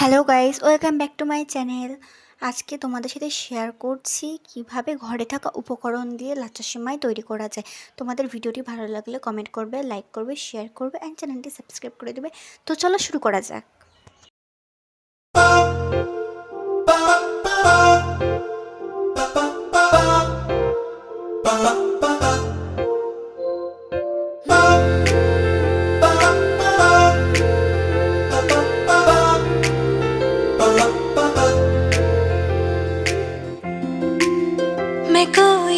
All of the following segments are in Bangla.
Hello guys welcome back to my channel আজকে তোমাদের সাথে শেয়ার করছি কীভাবে ঘরে থাকা উপকরণ দিয়ে লাচ্চা সেমাই তৈরি করা যায়। তোমাদের ভিডিওটি ভালো লাগলে কমেন্ট করবে লাইক করবে শেয়ার করবে অ্যান্ড চ্যানেলটি সাবস্ক্রাইব করে দেবে। তো চলো শুরু করা যাক। मैं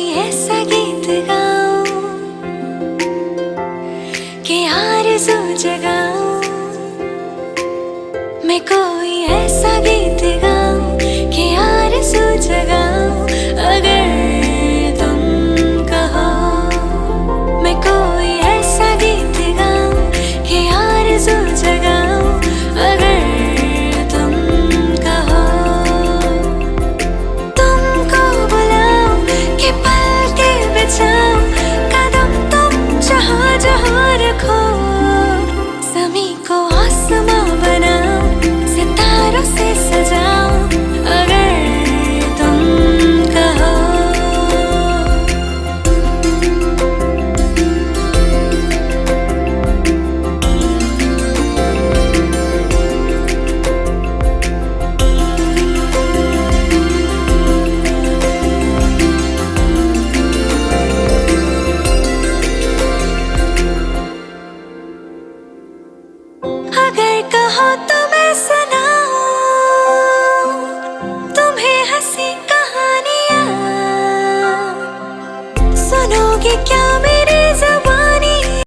कोई ऐसा गीत गाऊं कि आरज़ू जगाऊं। मैं कोई ऐसा तुम्हें हँसी कहानियाँ। सुनोगे क्या मैं?